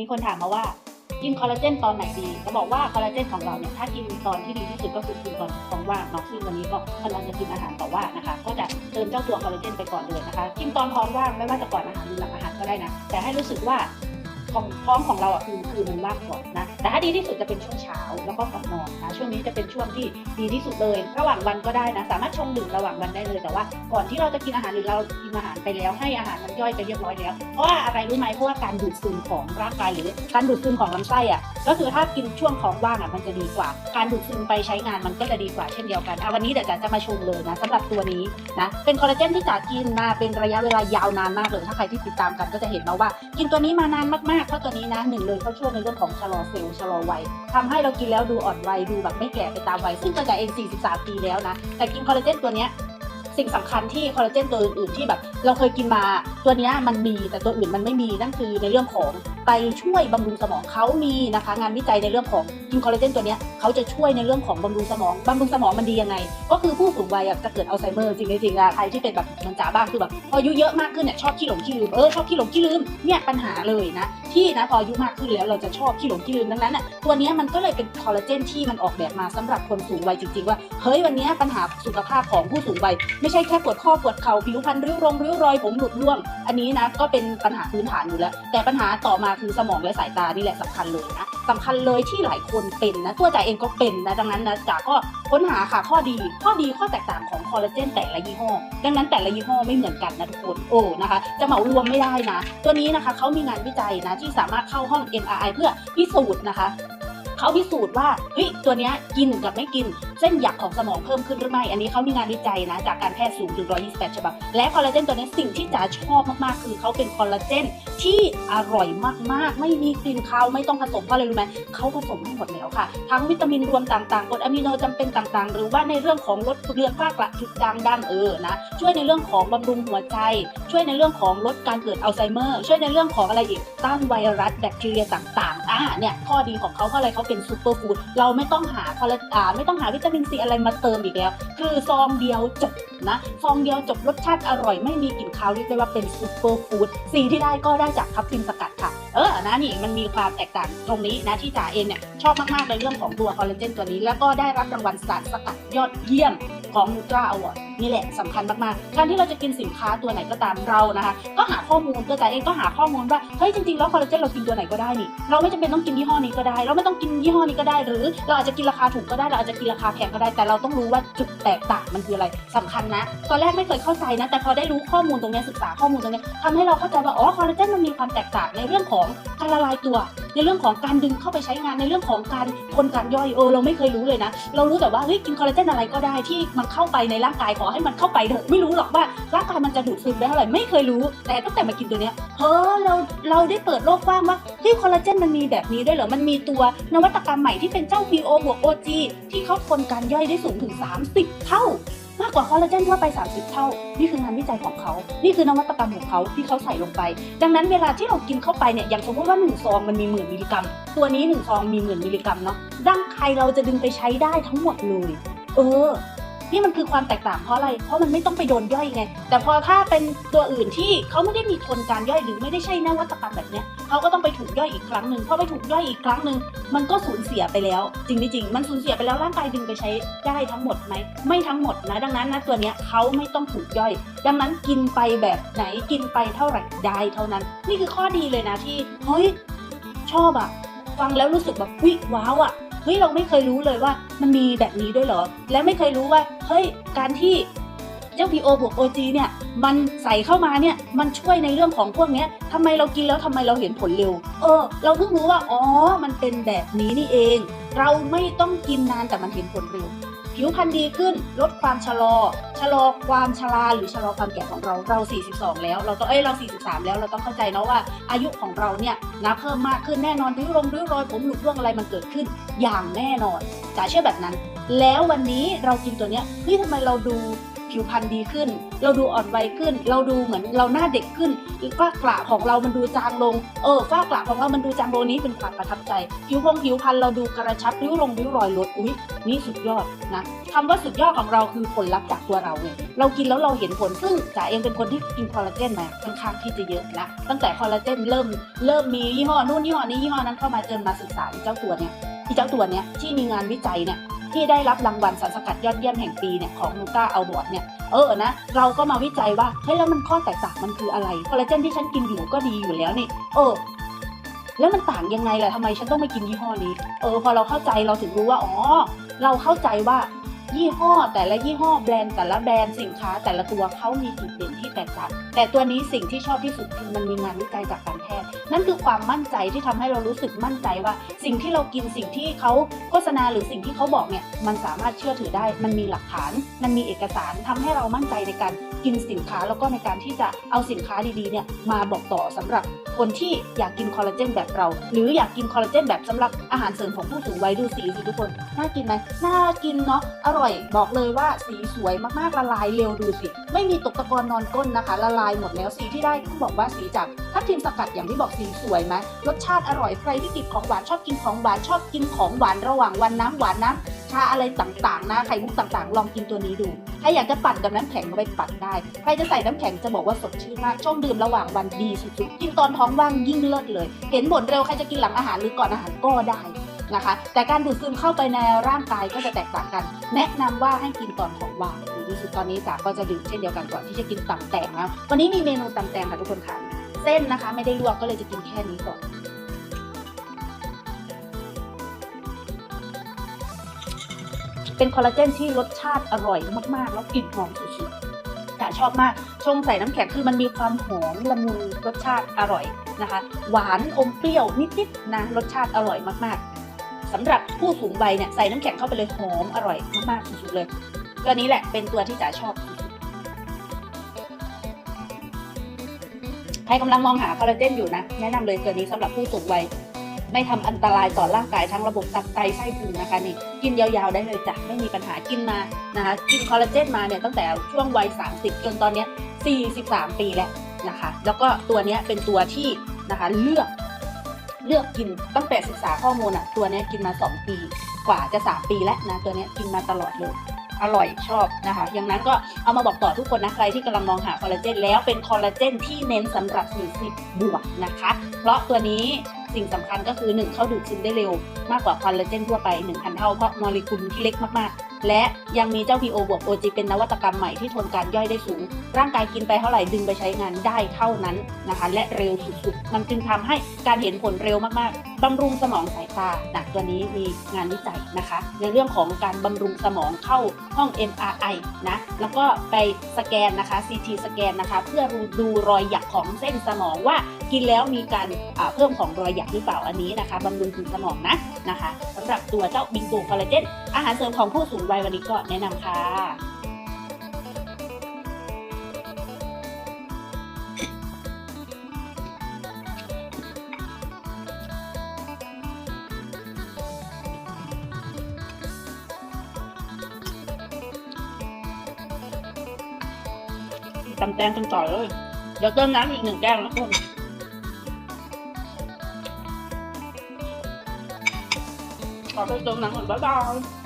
มีคนถามมาว่ากินคอลลาเจนตอนไหนดีจะบอกว่าคอลลาเจนของเราเนี่ยถ้ากินตอนที่ดีที่สุดก็คือกินตอนท้องว่างเนาะซึ่งวันนี้ก็กำลังจะกินอาหารต่อว่านะคะ ก็จะเติมเจ้าตัวคอลลาเจนไปก่อนเลยนะคะ กินตอนท้องว่างไม่ว่าจะก่อนอาหารหรือหลังอาหารก็ได้นะ แต่ให้รู้สึกว่า ของท้องของเราอะคือคือมันว่างก่อนะแต่ถ้าดีที่สุดจะเป็นช่วงเช้าแล้วก็ก่อนนอนนะช่วงนี้จะเป็นช่วงที่ดีที่สุดเลย ระหว่างวันก็ได้นะ สามารถชงดื่มระหว่างวันได้เลยแต่ว่า ก่อนที่เราจะกินอาหารหรือเรากินอาหารไปแล้วให้อาหารมันย่อยไปเรียบร้อยแล้วเพราะว่าอะไรรู้ไหมเพราะว่าการดูดซึมของร่างกายหรือการดูดซึมของลำไส้อะก็คือถ้ากินช่วงท้องว่างอะมันจะดีกว่า การดูดซึมไปใช้งานมันก็จะดีกว่าเช่นเดียวกันอะวันนี้เดี๋ยวจ๋าจะมาชมเลยนะสำหรับตัวนี้นะเป็นคอลลาเจนที่จ๋ากินมาเป็นระยะเวลายาวนานมากเลยถ้าใครที่ติดตามกันก็จะเห็นมาว่า กินตัวนี้มานานมากๆเพราะตัวนี้นะหนึ่งเลยเขาช่วยในเรื่องของชะลอเซลล์ชะลอวัยทำให้เรากินแล้วดูอ่อนวัยดูแบบไม่แก่ไปตามวัยซึ่งตัวจ๋าเอง 43 ปีแล้วนะ แต่กินคอลลาเจนตัวเนี้ยสิ่งสำคัญที่คอลลาเจนตัวอื่นๆที่แบบ เราเคยกินมาตัวเนี้ยมันมีแต่ตัวอื่นมันไม่มีนั่นคือในเรื่องของ ไปช่วยบำรุงสมองเขามีนะคะงานวิจัยในเรื่องของกินคอลลาเจนตัวนี้เขาจะช่วยในเรื่องของบำรุงสมองบำรุงสมองมันดียังไง ก็คือผู้สูงวัยจะเกิดอัลไซเมอร์จริงๆจริงอะใครที่เป็นแบบมันจ๋าบ้างคือแบบพออายุเยอะมากขึ้นเนี่ยชอบขี้หลงขี้ลืมเออชอบขี้หลงขี้ลืมเนี่ยปัญหาเลยนะที่นะพออายุมากขึ้นแล้วเราจะชอบขี้หลงขี้ลืมดังนั้นอะตัวนี้มันก็เลยเป็นคอลลาเจนที่มันออกแบบมาสำหรับคนสูงวัยจริงๆว่าเฮ้ยวันนี้ปัญหาสุขภาพของผู้สูงวัยไม่ใช่แค่ปวดข้อปวดเข่าผิวพรรณริ้วรงริ้วรอยผมหลุดร่วง อันนี้นะก็เป็นปัญหาพื้นฐานอยู่แล้ว แต่ปัญหาต่อมาคือสมองและสายตานี่แหละสำคัญเลยนะสำคัญเลยที่หลายคนเป็นนะตัวจ๋าเองก็เป็นนะดังนั้นนะจ๋าก็ค้นหาค่ะข้อดี ข้อดีข้อแตกต่างของคอลลาเจนแต่ละยี่ห้อ ดังนั้นแต่ละยี่ห้อไม่เหมือนกันนะทุกคนโอ้นะคะ จะเหมารวมไม่ได้นะ ตัวนี้นะคะเขามีงานวิจัยนะที่สามารถเข้าห้อง MRI เพื่อพิสูจน์นะคะเขาพิสูจน์ว่าเฮ้ยตัวนี้กินกับไม่กิน เส้นหยักของสมองเพิ่มขึ้นหรือไม่ อันนี้เขามีงานวิจัยนะ จากการแพทย์สูงถึง 128 ฉบับ และคอลลาเจนตัวนี้สิ่งที่จ๋าชอบมาก ๆ คือเขาเป็นคอลลาเจนที่อร่อยมาก ๆ ไม่มีกลิ่นคาวไม่ต้องผสมเพราะอะไรรู้ไหมเขาผสมให้หมดแล้วค่ะ ทั้งวิตามินรวมต่าง ๆกรดอะมิโนจำเป็นต่าง ๆ หรือว่าในเรื่องของลดเลือนฝ้ากระจุดด่างดำเออนะ ช่วยในเรื่องของบำรุงหัวใจ ช่วยในเรื่องของลดการเกิดอัลไซเมอร์ ช่วยในเรื่องของอะไรอีก ต้านไวรัสแบคทีเรียต่าง ๆ อ่าเนี่ยข้อดีของเขาเพราะอะไรเขาเป็นซูเปอร์ฟู้ด เราไม่ต้องหาคอลลาไม่ต้องหาวิตามินซีอะไรมาเติมอีกแล้ว คือซองเดียวจบนะ ซองเดียวจบรสชาติอร่อยไม่มีกลิ่นคาวเรียกได้ว่าเป็นซูเปอร์ฟู้ดสีที่ได้ก็ได้จากทับทิมสกัดค่ะ เออนะนี่มันมีความแตกต่างตรงนี้นะที่จ๋าเองเนี่ยชอบมากๆในเรื่องของตัวคอลลาเจนตัวนี้ แล้วก็ได้รับรางวัลสารสกัดยอดเยี่ยม ของนูตราอวอร์ดนี่แหละสำคัญมากๆ การที่เราจะกินสินค้าตัวไหนก็ตามเรานะคะ ก็หาข้อมูลตัวจ๋าเองก็หาข้อมูลว่าเฮ้ยจริงๆแล้วคอลลาเจนเรากินตัวไหนก็ได้นี่เราไม่จำเป็นต้องกินยี่ห้อนี้ก็ได้ เราไม่ต้องกินยี่ห้อนี้ก็ได้ หรือเราอาจจะกินราคาถูกก็ได้เราอาจจะกินราคาแพงก็ได้แต่เราต้องรู้ว่าจุดแตกต่างมันคืออะไรสำคัญนะตอนแรกไม่เคยเข้าใจนะแต่พอได้รู้ข้อมูลตรงนี้ศึกษาข้อมูลตรงนี้ทำให้เราเข้าใจว่าอ๋อคอลลาเจนมันมีความแตกต่างในเรื่องของการละลายตัว ในเรื่องของการดึงเข้าไปใช้งานในเรื่องของการคนการย่อยเออเราไม่เคยรู้เลยนะ เรารู้แต่ว่าเฮ้ยกินคอลลาเจนอะไรก็ได้ที่มันเข้าไปในร่างกายขอให้มันเข้าไปเถอะไม่รู้หรอกว่าร่างกายมันจะดูดซึมได้เท่าไหร่ไม่เคยรู้แต่ตั้งแต่มากินตัวเนี้ยเฮ้อเราเราได้เปิดโลกกว้างว่าเฮ้ยคอลลาเจนมันมีแบบนี้ด้วยเหรอมันมีตัวนวัตกรรมใหม่ที่เป็นเจ้า PO บวก OG ที่เขาทนการย่อยได้สูงถึง 30 เท่า มากกว่าคอลลาเจนทั่วไป 30 เท่า นี่คืองานวิจัยของเขา นี่คือนวัตกรรมของเขาที่เขาใส่ลงไป ดังนั้นเวลาที่เรากินเข้าไปเนี่ย อย่างสมมติว่า 1 ซองมันมีหมื่นมิลลิกรัม ตัวนี้ 1 ซองมีหมื่นมิลลิกรัมเนาะร่างใครเราจะดึงไปใช้ได้ทั้งหมดเลย เออ นี่มันคือความแตกต่างเพราะอะไร เพราะมันไม่ต้องไปโดนย่อยไง แต่พอถ้าเป็นตัวอื่นที่เขาไม่ได้มีทนการย่อยหรือไม่ได้ใช่นวัตกรรมแบบเนี้ยเขาก็ต้องไปถูกย่อยอีกครั้งหนึ่งพอไปถูกย่อยอีกครั้งหนึ่งมันก็สูญเสียไปแล้ว จริงไม่จริง มันสูญเสียไปแล้วร่างกายดึงไปใช้ได้ทั้งหมดไหมไม่ทั้งหมดนะ ดังนั้นนะตัวเนี้ยเขาไม่ต้องถูกย่อย ดังนั้นกินไปแบบไหนกินไปเท่าไหร่ได้เท่านั้น นี่คือข้อดีเลยนะที่เฮ้ยชอบอะฟังแล้วรู้สึกแบบวิว้าวอะ เฮ้ยเราไม่เคยรู้เลยว่ามันมีแบบนี้ด้วยเหรอ แล้วไม่เคยรู้ว่าเฮ้ยการที่เจ้า PO บวก OG เนี่ยมันใส่เข้ามาเนี่ยมันช่วยในเรื่องของพวกนี้ทำไมเรากินแล้วทำไมเราเห็นผลเร็ว เออ เราเพิ่งรู้ว่าอ๋อมันเป็นแบบนี้นี่เอง เราไม่ต้องกินนานแต่มันเห็นผลเร็ว ผิวพรรณดีขึ้นลดความชะลอ ชะลอความชราหรือชะลอความแก่ของเราเรา 42 แล้ว เราต้องเอ้ยเรา 43 แล้วเราต้องเข้าใจเนาะว่าอายุของเราเนี่ยนะเพิ่มมากขึ้นแน่นอนริ้วรงริ้วรอยผมหลุดร่วงอะไรมันเกิดขึ้นอย่างแน่นอนจ๋าเชื่อแบบนั้น แล้ววันนี้เรากินตัวเนี้ยเฮ้ยทำไมเราดู ผิวพรรณดีขึ้น เราดูอ่อนวัยขึ้น เราดูเหมือนเราหน้าเด็กขึ้นฝ้ากระของเรามันดูจางลง เออฝ้ากระของเรามันดูจางลงนี้เป็นความประทับใจ ผิวพงผิวพรรณเราดูกระชับริ้วลงริ้วรอยลด อุ๊ยนี่สุดยอดนะคำว่าสุดยอดของเราคือผลลัพธ์จากตัวเราไงเรากินแล้วเราเห็นผล ซึ่งจ๋าเองเป็นคนที่กินคอลลาเจนมาค่อนข้างที่จะเยอะนะตั้งแต่คอลลาเจนเริ่มเริ่มมียี่ห้อนู่นยี่ห้อนี้ยี่ห้อนั้นเข้ามาจนมาศึกษาอีเจ้าตัวเนี้ยอีเจ้าตัวเนี้ยที่มีงานวิจัยเนี่ย ที่ได้รับรางวัลสารสกัดยอดเยี่ยมแห่งปีเนี่ยของนูก้าเอาบอร์ดเนี่ยเออนะเราก็มาวิจัยว่าเฮ้ยแล้วมันข้อแตกต่างมันคืออะไรคอลลาเจนที่ฉันกินอยู่ก็ดีอยู่แล้วนี่เออแล้วมันต่างยังไงล่ะทำไมฉันต้องไม่กินยี่ห้อนี้ เออ พอเราเข้าใจเราถึงรู้ว่า อ๋อ เราเข้าใจว่า ยี่ห้อแต่ละยี่ห้อแบรนด์แต่ละแบรนด์สินค้า แต่ละตัวเขามีจุดเด่นที่แตกต่างแต่ตัวนี้สิ่งที่ชอบที่สุดคือมันมีงานวิจัยจากการแพทย์นั่นคือความมั่นใจที่ทำให้เรารู้สึกมั่นใจว่า สิ่งที่เรากินสิ่งที่เขาโฆษณาหรือสิ่งที่เขาบอกเนี่ยมันสามารถเชื่อถือได้ มันมีหลักฐาน มันมีเอกสารทำให้เรามั่นใจในการกินสินค้าแล้วก็ในการที่จะเอาสินค้าดีๆเนี่ยมาบอกต่อสำหรับคนที่อยากกินคอลลาเจนแบบเรา หรืออยากกินคอลลาเจนแบบสำหรับอาหารเสริมของผู้สูงวัยดูสีสิทุกคนน่ากินไหมน่ากินเนาะอร่อยบอกเลยว่าสีสวยมากๆละลายเร็วดูสิ ไม่มีตกตะกอนนอนก้นนะคะ ละลายหมดแล้วสีที่ได้ต้องบอกว่าสีจากทับทิมสกัดอย่างที่บอกสีสวยไหมรสชาติอร่อยใครที่ติดของหวานชอบกินของหวานชอบกินของหวานระหว่างวันน้ำหวานน้ำชาอะไรต่างๆนะไข่มุกต่างๆ ลองกินตัวนี้ดูใครอยากจะปั่นกับน้ำแข็งก็ไปปั่นได้ใครจะใส่น้ำแข็งจะบอกว่าสดชื่นมากช่วงดื่มระหว่างวันดีสุดๆกินตอนท้องว่างยิ่งเลิศเลย เห็นผลเร็วใครจะกินหลังอาหารหรือก่อนอาหารก็ได้ นะคะ แต่การดูดซึมเข้าไปในร่างกายก็จะแตกต่างกัน แนะนำว่าให้กินตอนท้องว่างหรือที่สุดตอนนี้จ๋าก็จะดื่มเช่นเดียวกันก่อนที่จะกินตำแตงนะวันนี้มีเมนูตำแตงค่ะทุกคนค่ะเส้นนะคะ ไม่ได้ลวกก็เลยจะกินแค่นี้ก่อนเป็นคอลลาเจนที่รสชาติอร่อยมากๆ แล้วกลิ่นหอมสุดๆจ๋าชอบมากชงใส่น้ำแข็งคือมันมีความหอมละมุนรสชาติอร่อยนะคะ หวานอมเปรี้ยวนิดๆนะรสชาติอร่อยมากๆ สำหรับผู้สูงวัยเนี่ยใส่น้ำแข็งเข้าไปเลยหอมอร่อยมากๆสุดๆเลยตัวนี้แหละเป็นตัวที่จ๋าชอบใครกำลังมองหาคอลลาเจนอยู่นะ แนะนำเลยตัวนี้สำหรับผู้สูงวัยไม่ทำอันตรายต่อร่างกายทั้งระบบตับไตไส้พุงนะคะนี่กินยาวๆได้เลยจ้ะไม่มีปัญหากินมานะคะกินคอลลาเจนมาเนี่ยตั้งแต่ช่วงวัย 30 จนตอนเนี้ย43 ปีแล้วนะคะ แล้วก็ตัวนี้เป็นตัวที่นะคะเลือก เลือกกินตั้งแต่ศึกษาข้อมูลอะ ตัวนี้กินมา 2 ปีกว่าจะ 3 ปีแล้วนะ ตัวนี้กินมาตลอดเลย อร่อยชอบนะคะอย่างนั้นก็เอามาบอกต่อทุกคนนะ ใครที่กำลังมองหาคอลลาเจนแล้วเป็นคอลลาเจนที่เน้นสำหรับ 40 บวกนะคะ เพราะตัวนี้สิ่งสำคัญก็คือ 1 เข้าดูดซึมได้เร็ว มากกว่าคอลลาเจนทั่วไป 1,000 เท่าเพราะโมเลกุลที่เล็กมากๆ และยังมีเจ้า PO บวก OG เป็นนวัตกรรมใหม่ที่ทนการย่อยได้สูง ร่างกายกินไปเท่าไหร่ดึงไปใช้งานได้เท่านั้นนะคะ และเร็วสุดๆ มันจึงทำให้การเห็นผลเร็วมากๆบำรุงสมองสายตานะตัวนี้มีงานวิจัยนะคะ ในเรื่องของการบำรุงสมองเข้าห้อง MRI นะ แล้วก็ไปสแกนนะคะ CT สแกนนะคะ เพื่อดูรอยหยักของเส้นสมองว่า กินแล้วมีการเพิ่มของรอยหยักหรือเปล่าอันนี้นะคะบำรุงถึงสมองนะนะคะสำหรับตัวเจ้าบิงโกคอลลาเจนอาหารเสริมของผู้สูงวัยวันนี้ก็แนะนำค่ะตำแตงกันต่อเลย เดี๋ยวเติมน้ำอีกหนึ่งแก้วนะคุณ ขอไปเติม